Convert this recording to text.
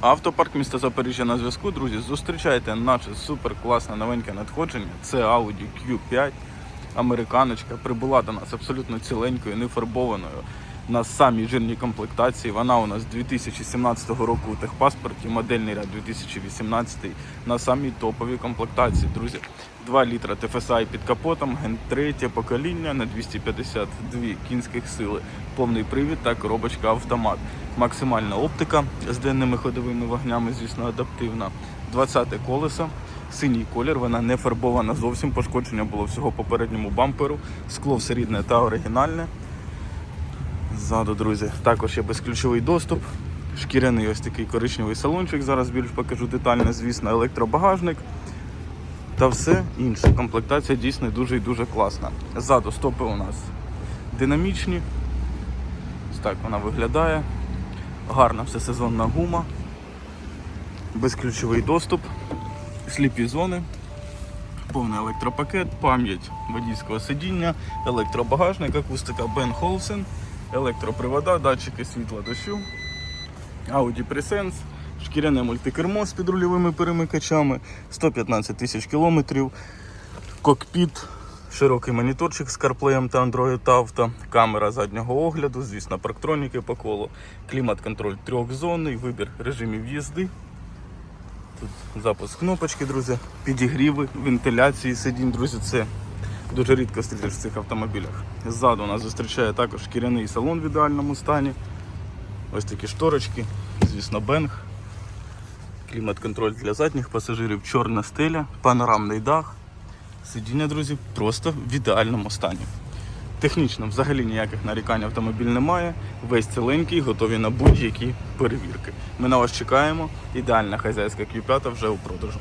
Автопарк міста Запоріжжя на зв'язку, друзі. Зустрічайте наше супер класне новеньке надходження. Це Audi Q5. Американочка прибула до нас абсолютно ціленькою, нефарбованою. На самій жирній комплектації. Вона у нас 2017 року у техпаспорті, модельний ряд 2018 на самій топовій комплектації, друзі. 2 літра TFSI під капотом, ген третє покоління на 252 кінських сили, повний привід та коробочка автомат. Максимальна оптика з денними ходовими вогнями, звісно, адаптивна. 20 колесо, синій колір, вона не фарбована зовсім. Пошкодження було всього попередньому бамперу. Скло все рідне та оригінальне. Ззаду, друзі, також є безключовий доступ. Шкіряний ось такий коричневий салончик. Зараз більш покажу детально, звісно, електробагажник. Та все інше. Комплектація дійсно дуже і дуже класна. Ззаду стопи у нас динамічні. Ось так вона виглядає. Гарна всесезонна гума. Безключовий доступ, сліпі зони, повний електропакет, пам'ять водійського сидіння, електробагажник, акустика Бен Холсен, електропривода, датчики світла дощу, Audi Presense, шкіряне мультикермо з підрульовими перемикачами, 115 тисяч кілометрів, кокпіт, широкий моніторчик з CarPlay та Android Auto, камера заднього огляду, звісно, парктроніки по колу, клімат-контроль трьохзонний, вибір режимів їзди. Тут запуск кнопочки, друзі, підігріви, вентиляції сидінь, друзі, це дуже рідко зустрічаєш в цих автомобілях. Ззаду нас зустрічає також шкіряний салон в ідеальному стані. Ось такі шторочки, звісно, бенг. Клімат-контроль для задніх пасажирів, чорна стеля, панорамний дах. Сидіння, друзі, просто в ідеальному стані. Технічно взагалі ніяких нарікань автомобіль немає. Весь ціленький, готові на будь-які перевірки. Ми на вас чекаємо. Ідеальна хазяйська Q5 вже у продажу.